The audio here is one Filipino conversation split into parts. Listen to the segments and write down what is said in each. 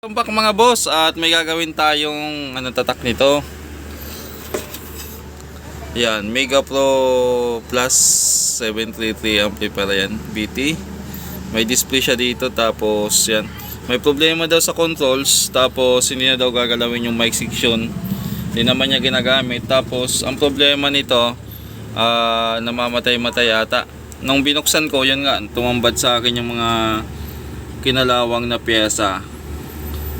Welcome back mga boss at may gagawin tayong ano tatak nito. Yan, Mega Pro Plus 733 amplifier yan, BT. May display siya dito tapos yan. May problema daw sa controls tapos hindi na daw gagalawin yung mic section. Hindi naman niya ginagamit. Tapos ang problema nito ah, namamatay-matay yata. Nung binuksan ko, yan nga, tumambad sa akin yung mga kinalawang na pyesa.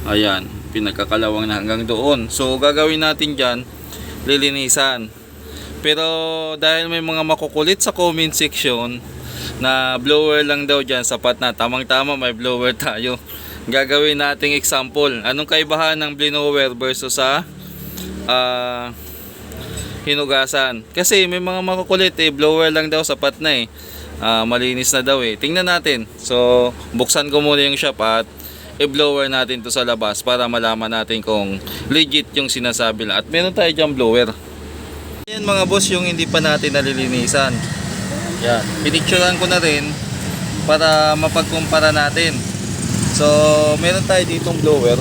Ayan, pinagkakalawang na hanggang doon. So, gagawin natin dyan, lilinisan. Pero dahil may mga makukulit sa comment section na blower lang daw dyan, sapat na. Tamang-tama, may blower tayo. Gagawin nating example. Anong kaibahan ng blower versus sa ah, hinugasan? Kasi may mga makukulit eh, blower lang daw, sapat na eh. Ah, malinis na daw eh. Tingnan natin. So, buksan ko muna yung shop at i-blower natin to sa labas para malaman natin kung legit yung sinasabi lang. At meron tayo dyan blower. Yan mga boss yung hindi pa natin nalilinisan. Yan. Pinicturean ko na rin para mapagkumpara natin. So, meron tayo ditong blower.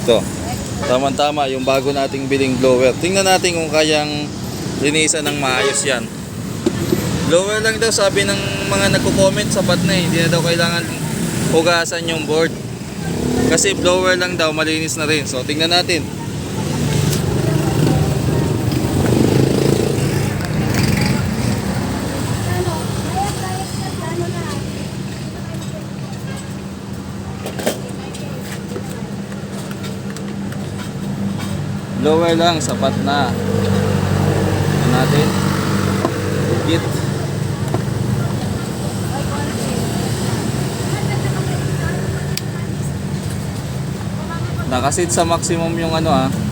Ito. Tama-tama yung bago nating biling blower. Tingnan natin kung kayang linisan ng maayos yan. Blower lang daw sabi ng mga nagko-comment sapat na eh. Hindi na daw kailangan hugasan yung board. Kasi blower lang daw, malinis na rin. So, tingnan natin. Blower lang, sapat na. Tingnan natin. Legit. Nakasit sa maximum yung ano ah.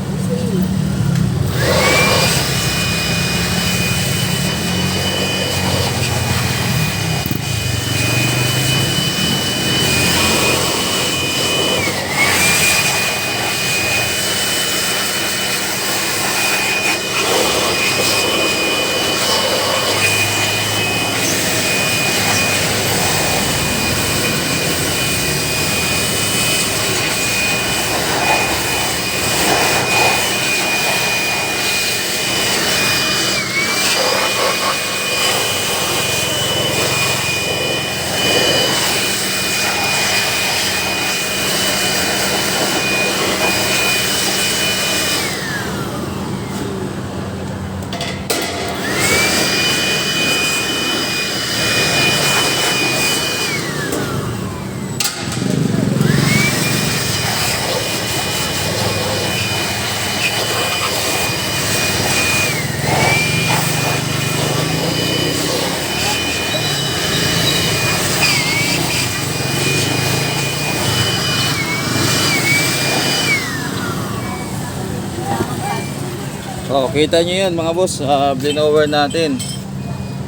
Kita nyo yan mga boss, uh, blower natin.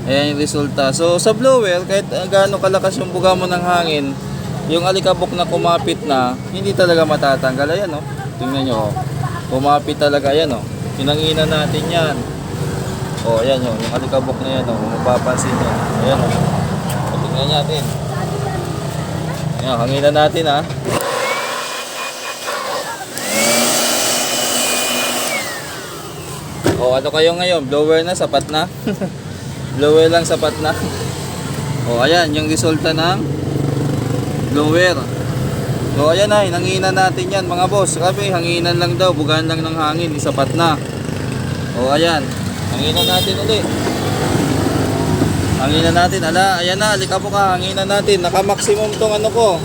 Ayan yung resulta. So sa blower, kahit uh, gaano kalakas yung buga mo ng hangin, yung alikabok na kumapit na, hindi talaga matatanggal. Ayan oh. Tingnan nyo oh. Kumapit talaga yan oh. Pinanginan natin yan. Oh, ayan oh. Yung alikabok na yan oh. Mapapansin nyo. Ayan oh. Tingnan natin. Ayan, hanginan natin ah. O ano kayo ngayon? Blower na, sapat na? blower lang, sapat na. o ayan, yung resulta ng blower. So ayan ay, nanginan natin yan mga boss. Sabi, hanginan lang daw, bugaan lang ng hangin, sapat na. O ayan, hanginan natin ulit. Hanginan natin, ala, ayan na, alika po ka, hanginan natin. Naka-maximum tong ano ko.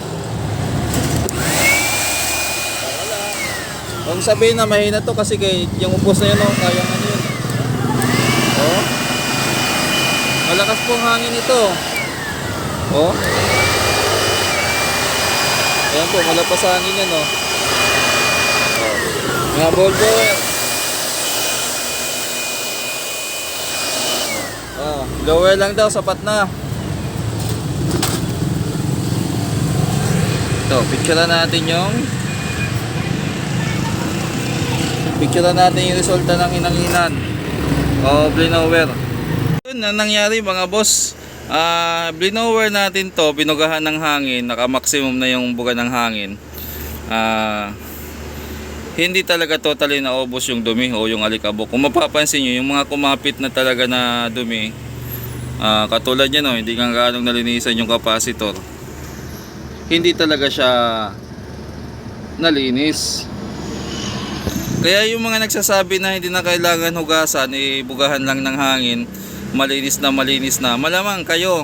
Huwag sabihin na mahina to kasi kay yung upos na yun oh, kayang ano yun. Oh. Malakas pong hangin ito. Oh. Ayan po, malapas sa hangin yan oh. Oh. Mga boldo. Oh, blower lang daw, sapat na. Ito, picture natin yung picture natin yung resulta ng inanginan o blower yun ang nangyari mga boss Ah, blower natin to, binugahan ng hangin, naka-maximum na yung buga ng hangin. Ah, hindi talaga totally naubos yung dumi o yung alikabok. Kung mapapansin nyo, yung mga kumapit na talaga na dumi, ah, katulad yan, no, hindi nga ganong nalinisan yung capacitor. Hindi talaga siya nalinis. Kaya yung mga nagsasabi na hindi na kailangan hugasan, ibugahan lang ng hangin, malinis na malinis na, malamang kayo,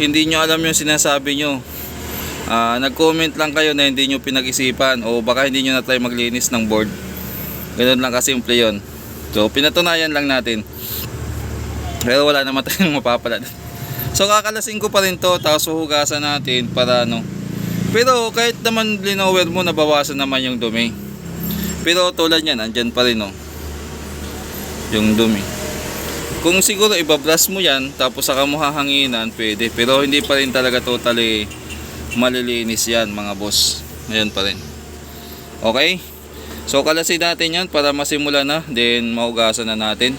hindi nyo alam yung sinasabi nyo. Ah, nag-comment lang kayo na hindi nyo pinag-isipan o baka hindi nyo na try maglinis ng board. Ganun lang kasimple yon. So, pinatunayan lang natin. Pero wala naman tayong mapapala. So, kakalasin ko pa rin to, tapos huhugasan natin para ano. Pero kahit naman linower mo, nabawasan naman yung dumi. Pero tulad yan, andyan pa rin oh. Yung dumi. Kung siguro ibabras mo yan, tapos saka mo hahanginan, pwede. Pero hindi pa rin talaga totally malilinis yan mga boss. Ayan pa rin. Okay? So kalasin natin yan para masimula na. Then mahugasan na natin.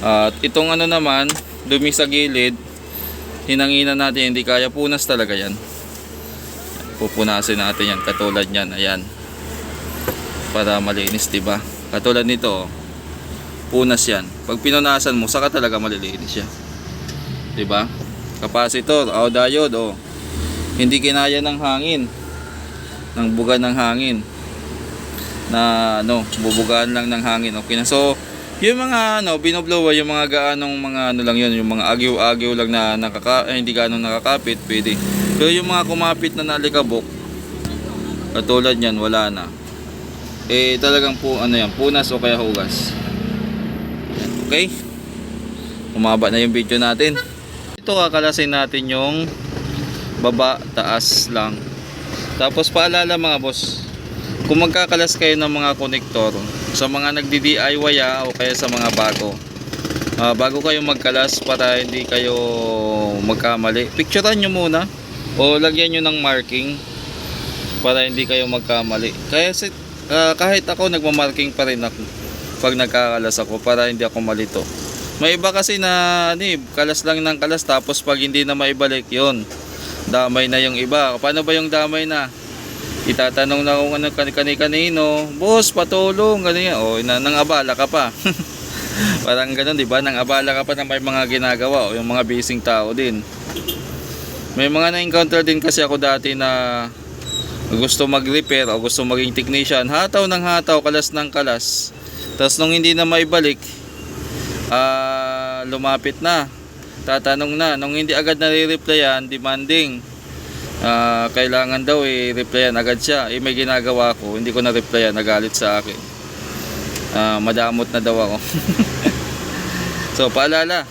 At itong ano naman, dumi sa gilid, hinanginan natin, hindi kaya punas talaga yan. Pupunasin natin yan, katulad yan, ayan. Para malinis, diba? Katulad nito, oh. punas yan. Pag pinunasan mo, saka talaga malilinis siya. Diba? Capacitor, o diode, oh. Hindi kinaya ng hangin. Ng buga ng hangin. Na, ano, bubugaan lang ng hangin. Okay na. So, yung mga ano, binoblower, yung mga gaanong mga ano lang yun, yung mga agyo-agyo lang na nakaka, eh, hindi gaano nakakapit, pwede. Pero yung mga kumapit na nalikabok, katulad yan, wala na. Eh, talagang po, ano yan, punas o kaya hugas. Okay? Umaba na yung video natin. Ito kakalasin natin yung baba, taas lang. Tapos paalala mga boss, kung magkakalas kayo ng mga konektor, sa mga nagdi-DIY ah, o kaya sa mga bago, ah, bago kayo magkalas para hindi kayo magkamali, picturean nyo muna o lagyan nyo ng marking para hindi kayo magkamali. Kaya ah, kahit ako nagmamarking pa rin ako pag nagkakalas ako para hindi ako malito. May iba kasi na ano, eh, kalas lang ng kalas tapos pag hindi na maibalik yon damay na yung iba. Paano ba yung damay na? Itatanong na kung ano kani kanino, boss, patulong, ganyan. O, na, nang abala ka pa. Parang ganun, di ba? Nang abala ka pa na may mga ginagawa o yung mga busy tao din. May mga na-encounter din kasi ako dati na gusto mag-repair o gusto maging technician. Hataw ng hataw, kalas ng kalas. Tapos nung hindi na maibalik, ah lumapit na. Tatanong na. Nung hindi agad nare-replyan, demanding. Ah, kailangan daw i-replyan agad siya. Eh may ginagawa ko, hindi ko na-replyan, nagalit sa akin. Ah, madamot na daw ako. so, paalala,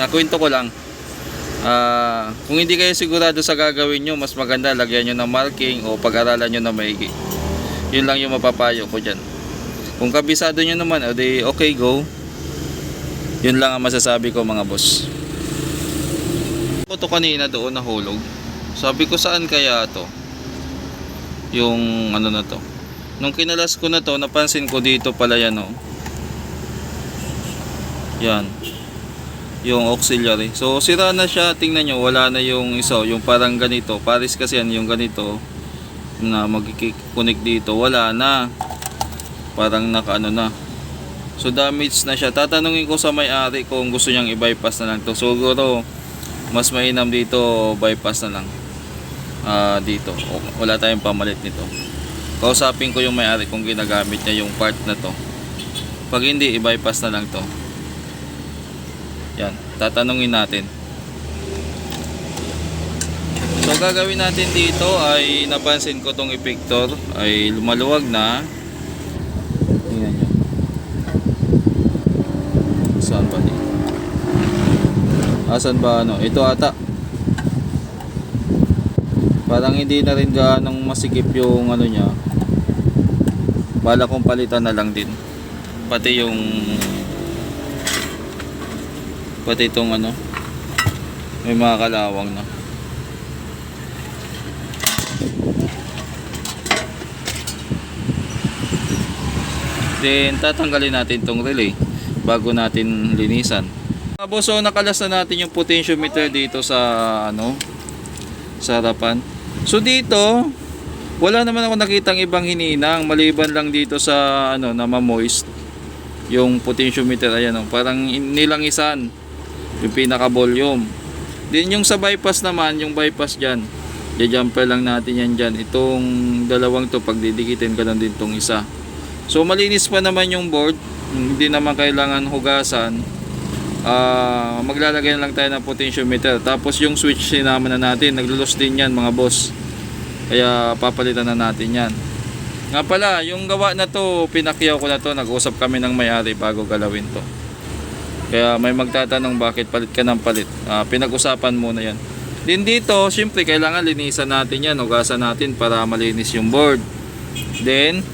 nakwento ko lang. Ah, kung hindi kayo sigurado sa gagawin nyo, mas maganda lagyan nyo ng marking o pag-aralan nyo na maigi. Yun lang yung mapapayo ko dyan. Kung kabisado nyo naman, o okay go. Yun lang ang masasabi ko mga boss. Ako to kanina doon nahulog. Sabi ko saan kaya to? Yung ano na to. Nung kinalas ko na to, napansin ko dito pala yan oh. Yan. Yung auxiliary. So sira na siya, tingnan nyo, wala na yung isa, yung parang ganito. Paris kasi yan, yung ganito na magkikonnect dito, wala na. Parang nakaano na. So damage na siya. Tatanungin ko sa may-ari kung gusto niyang i-bypass na lang to. Siguro mas mainam dito bypass na lang. Ah, dito. O, Wala tayong pamalit nito. Kausapin ko yung may-ari kung ginagamit niya yung part na to. Pag hindi, i-bypass na lang to. Yan, tatanungin natin. So gagawin natin dito ay napansin ko tong epictor ay lumaluwag na. Tingnan nyo. Saan ba dito? Asan ba ano? Ito ata. Parang hindi na rin gaanong masikip yung ano niya. Bala kong palitan na lang din. Pati yung pati itong ano may mga kalawang na. Then tatanggalin natin tong relay bago natin linisan. Boss, so nakalas na natin yung potentiometer dito sa ano sa harapan. So dito, wala naman ako nakitang ibang hininang maliban lang dito sa ano na ma-moist yung potentiometer ayan oh, parang nilangisan yung pinaka volume. Din yung sa bypass naman, yung bypass diyan. I-jumper lang natin yan dyan. Itong dalawang to pagdidikitin ka lang din tong isa. So malinis pa naman yung board. Hindi naman kailangan hugasan. Ah, maglalagay na lang tayo ng potentiometer. Tapos yung switch sinama na natin. Naglulos din yan mga boss. Kaya papalitan na natin yan. Nga pala, yung gawa na to, pinakyaw ko na to. Nag-usap kami ng may-ari bago galawin to. Kaya may magtatanong bakit palit ka ng palit. Ah, pinag-usapan muna yan. Din dito, syempre kailangan linisan natin yan. Hugasan natin para malinis yung board. Then,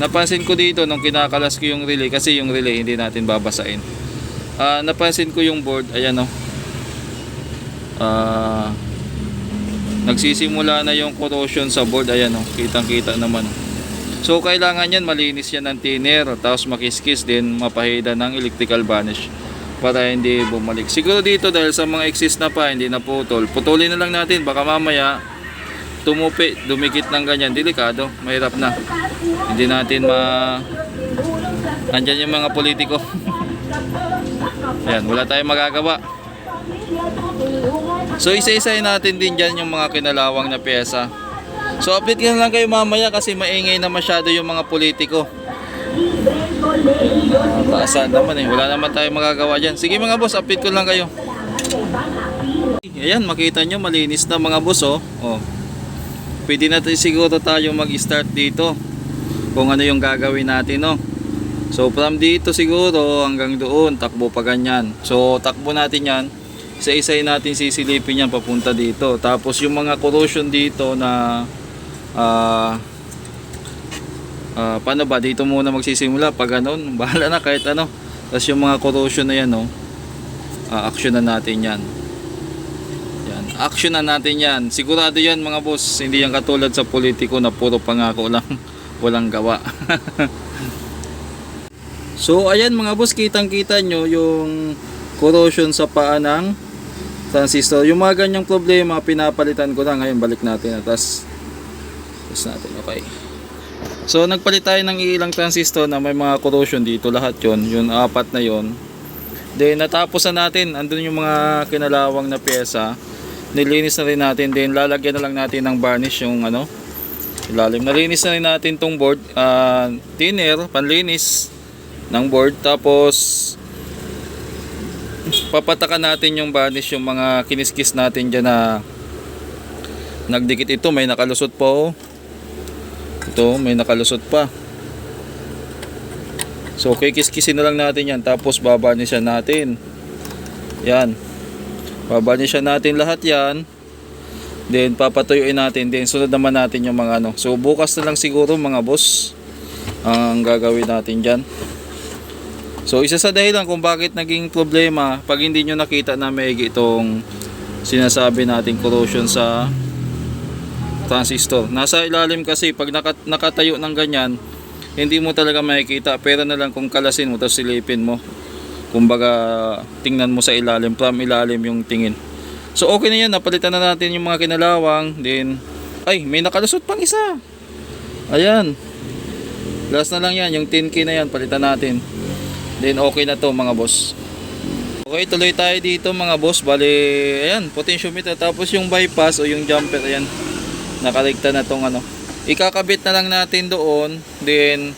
napansin ko dito nung kinakalas ko yung relay kasi yung relay hindi natin babasain. Ah, napansin ko yung board, ayan oh. Ah, nagsisimula na yung corrosion sa board, ayan oh. Kitang-kita naman. oh. So kailangan yan malinis yan ng thinner tapos makiskis din mapahida ng electrical varnish para hindi bumalik. Siguro dito dahil sa mga exist na pa hindi na putol. Putulin na lang natin baka mamaya tumupi, dumikit ng ganyan, delikado, mahirap na. Hindi natin ma Andyan yung mga politiko. Ayan, wala tayong magagawa. So isa-isahin natin din dyan yung mga kinalawang na pyesa. So update na lang kayo mamaya kasi maingay na masyado yung mga politiko. Taasan naman eh. Wala naman tayong magagawa dyan. Sige mga boss, update ko lang kayo. Ayan, makita nyo malinis na mga boss oh. oh. Pwede na siguro tayo mag-start dito. Kung ano yung gagawin natin no. So from dito siguro hanggang doon, takbo pa ganyan. So takbo natin yan. Isa-isay natin sisilipin yan papunta dito. Tapos yung mga corrosion dito na ah ah, paano ba? Dito muna magsisimula. Pag ganun bahala na kahit ano. Tapos yung mga corrosion na yan no ah, action na natin yan. Yan. Action na natin yan. Sigurado yan mga boss. Hindi yan katulad sa politiko na puro pangako lang. Walang gawa so ayan mga boss kitang kita nyo yung corrosion sa paa ng transistor. Yung mga ganyang problema pinapalitan ko na. Ngayon balik natin tapos tapos natin okay. So nagpalit tayo ng ilang transistor na may mga corrosion dito. Lahat yon yung apat na yon Then natapos na natin. Andun yung mga kinalawang na pyesa. Nilinis na rin natin. Then lalagyan na lang natin ng varnish yung ano ilalim. Nalinis na rin natin tong board. Ah, thinner panlinis ng board. Tapos papatakan natin yung varnish yung mga kiniskis natin dyan na nagdikit. Ito may nakalusot pa ito may nakalusot pa. So okay kiskisin na lang natin yan. Tapos babanisyan natin. Yan. Babanisyan natin lahat yan. Then papatuyuin natin. Then sunod naman natin yung mga ano. So bukas na lang siguro mga boss ang gagawin natin dyan so isa sa dahilan kung bakit naging problema pag hindi nyo nakita na may itong sinasabi nating corrosion sa transistor. Nasa ilalim kasi pag nakat nakatayo ng ganyan, hindi mo talaga makikita. Pero na lang kung kalasin mo tapos silipin mo. Kumbaga tingnan mo sa ilalim, from ilalim yung tingin. So okay na yan, napalitan na natin yung mga kinalawang. Then, ay may nakalusot pang isa. Ayan. Last na lang yan, yung 10k na yan, palitan natin. Then okay na to mga boss. Okay, tuloy tayo dito mga boss. Bali, ayan, potentiometer. Tapos yung bypass o yung jumper, ayan nakaligta na tong ano ikakabit na lang natin doon then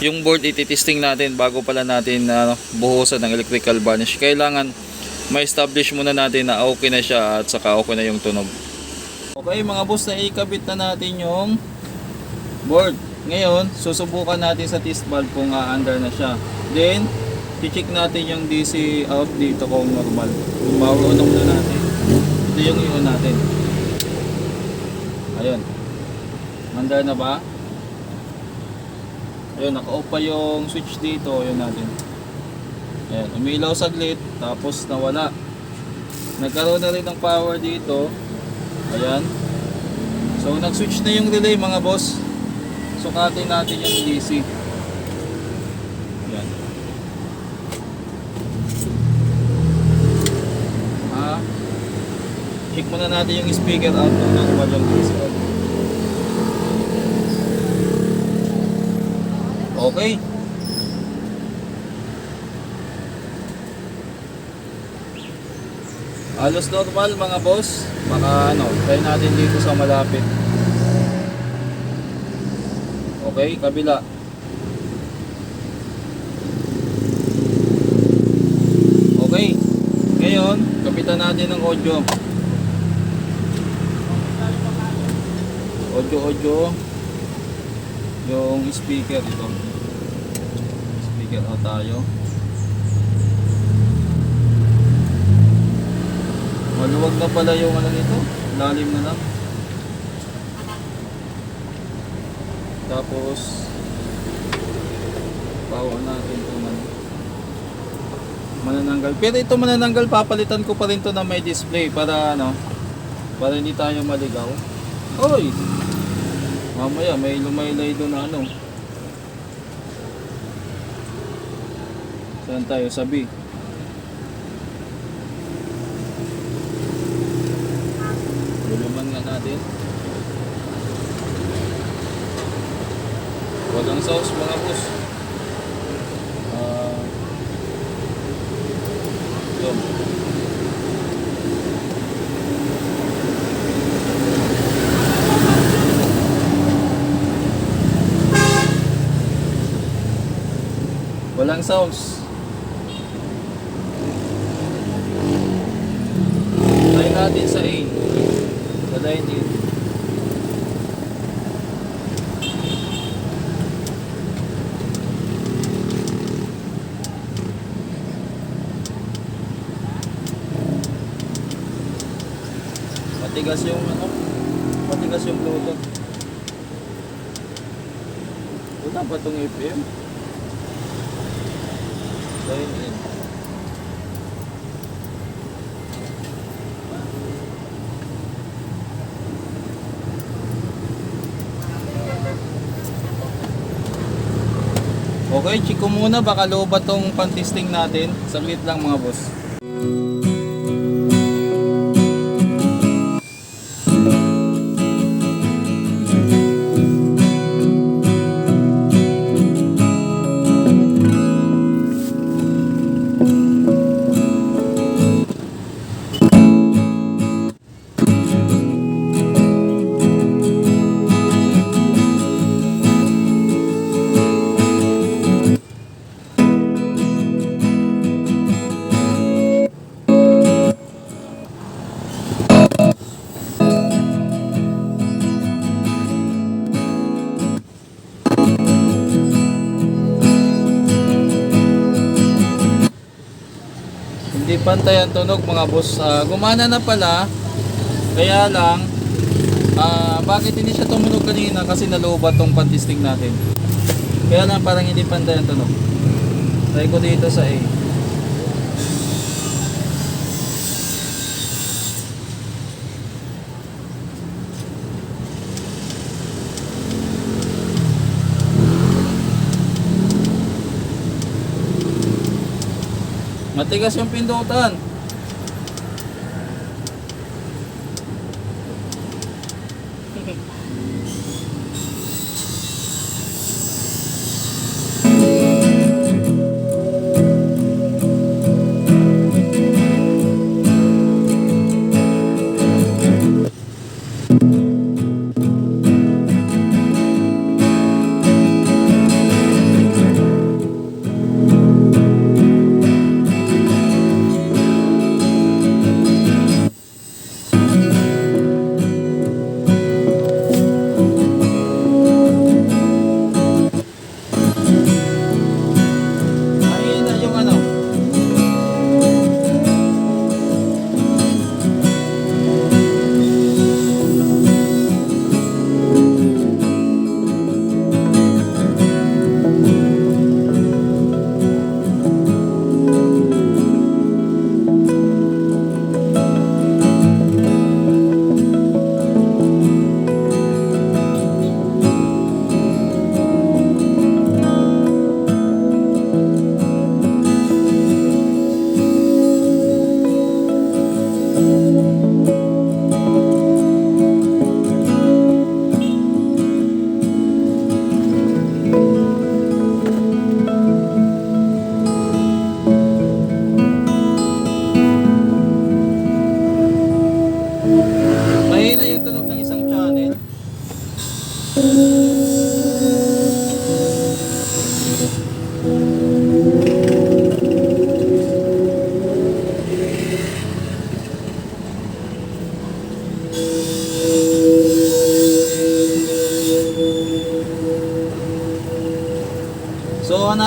yung board ititesting natin bago pala natin ano, buhusan ng electrical varnish kailangan ma-establish muna natin na okay na siya at saka okay na yung tunog okay mga boss na ikabit na natin yung board ngayon susubukan natin sa test valve kung under na siya then i-check natin yung DC out dito kung normal maunong na natin ito yung iyon natin Ayun. Mandar na ba? Ayun, naka-off pa yung switch dito. Ayun natin. Ayun, umilaw saglit. Tapos nawala. Nagkaroon na rin ng power dito. Ayan. So, nag-switch na yung relay mga boss. Sukatin natin yung DC. Ayan. Check muna natin yung speaker out ng normal yung discount. Okay. Halos normal mga boss. Baka ano, try natin dito sa malapit. Okay, kabila. Okay. Ngayon, kapitan natin ng audio. Audio, audio. Yung speaker ito. Speaker out tayo. Maluwag na pala yung ano nito. Lalim na lang. Tapos bawa natin. Manananggal. Pero ito manananggal papalitan ko pa rin to na may display para ano para hindi tayo maligaw. Oy. Mamaya may lumaylay doon na ano. Saan tayo sabi? Buluman nga natin. Walang sauce mga boss. Ah. ito. Walang sounds. Try natin sa A. Sa dining. Matigas yung ano, matigas yung Bluetooth. Wala pa itong FM. Okay, check ko muna baka loba tong pantisting natin. Saglit lang mga boss. Pantay ang tunog mga boss. Ah, gumana na pala. Kaya lang, ah, bakit hindi siya tumunog kanina? Kasi nalubat tong pantisting natin. Kaya lang parang hindi pantay ang tunog. Try ko dito sa A. Matigas yung pindutan.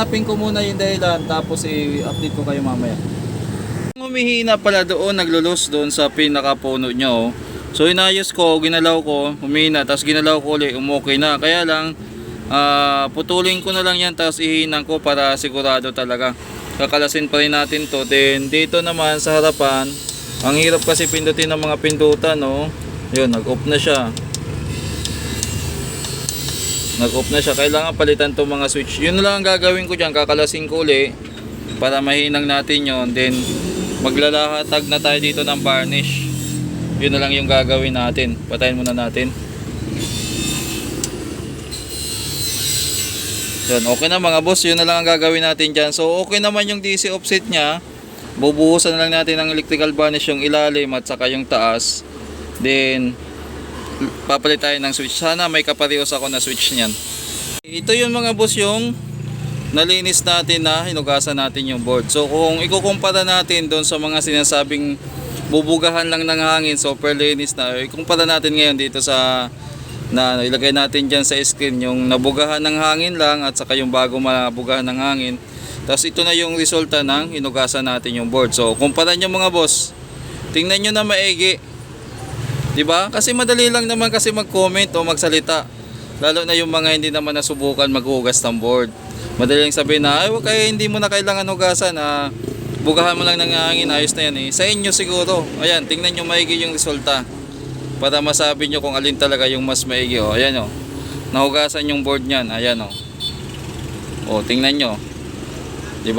Hanapin ko muna yung dahilan tapos i-update ko kayo mamaya. Humihina pala doon, naglulos doon sa pinakapuno niya oh. So inayos ko, ginalaw ko, humina, tapos ginalaw ko ulit, umukay na. Kaya lang, ah, putulin ko na lang yan, tapos ihinan ko para sigurado talaga. Kakalasin pa rin natin to. Then dito naman sa harapan, ang hirap kasi pindutin ng mga pindutan no. Yun, nag-off na siya nag-off na siya. Kailangan palitan tong mga switch. Yun na lang ang gagawin ko dyan. Kakalasin ko uli para mahinang natin yon Then maglalahatag na tayo dito ng varnish. Yun na lang yung gagawin natin. Patayin muna natin. Yun, okay na mga boss. Yun na lang ang gagawin natin dyan. So okay naman yung DC offset niya. Bubuhusan na lang natin ng electrical varnish yung ilalim at saka yung taas. Then papalit tayo ng switch. Sana may kaparehos ako na switch niyan. Ito yung mga boss yung nalinis natin na hinugasan natin yung board. So kung ikukumpara natin doon sa mga sinasabing bubugahan lang ng hangin, super linis na, ikumpara natin ngayon dito sa na ilagay natin dyan sa screen yung nabugahan ng hangin lang at saka yung bago mabugahan ng hangin. Tapos ito na yung resulta ng hinugasan natin yung board. So kumpara nyo mga boss, tingnan nyo na maigi. 'Di ba? Kasi madali lang naman kasi mag-comment o magsalita. Lalo na yung mga hindi naman nasubukan maghugas ng board. Madali lang sabihin na, ay, kayo, hindi mo na kailangan hugasan. Ah, bugahan mo lang ng hangin, ayos na yan eh. Sa inyo siguro. Ayan, tingnan nyo maigi yung resulta. Para masabi nyo kung alin talaga yung mas maigi. O, ayan o. Nahugasan yung board niyan. Ayan o. O, tingnan nyo. 'Di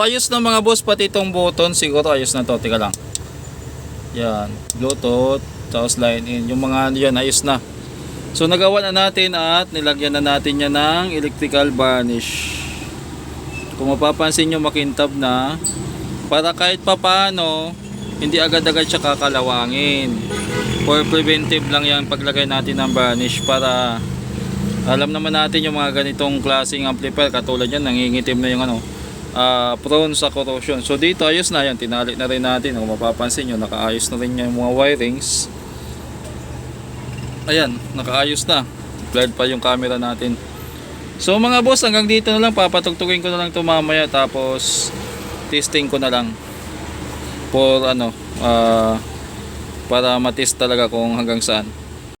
Ayos na mga boss pati itong button siguro ayos na to. Tika lang. Yan, Bluetooth, tapos line in. Yung mga ano yan ayos na. So nagawa na natin at nilagyan na natin yan ng electrical varnish. Kung mapapansin nyo makintab na para kahit papano hindi agad-agad siya kakalawangin. For preventive lang yan paglagay natin ng varnish para alam naman natin yung mga ganitong klaseng amplifier katulad yan nangingitim na yung ano ah, prone sa corrosion. So dito ayos na yan, tinali na rin natin. Kung mapapansin nyo, nakaayos na rin yung mga wirings. Ayan, nakaayos na. Blurred pa yung camera natin. So mga boss, hanggang dito na lang. Papatugtugin ko na lang ito mamaya. Tapos testing ko na lang. For ano, ah, para matest talaga kung hanggang saan.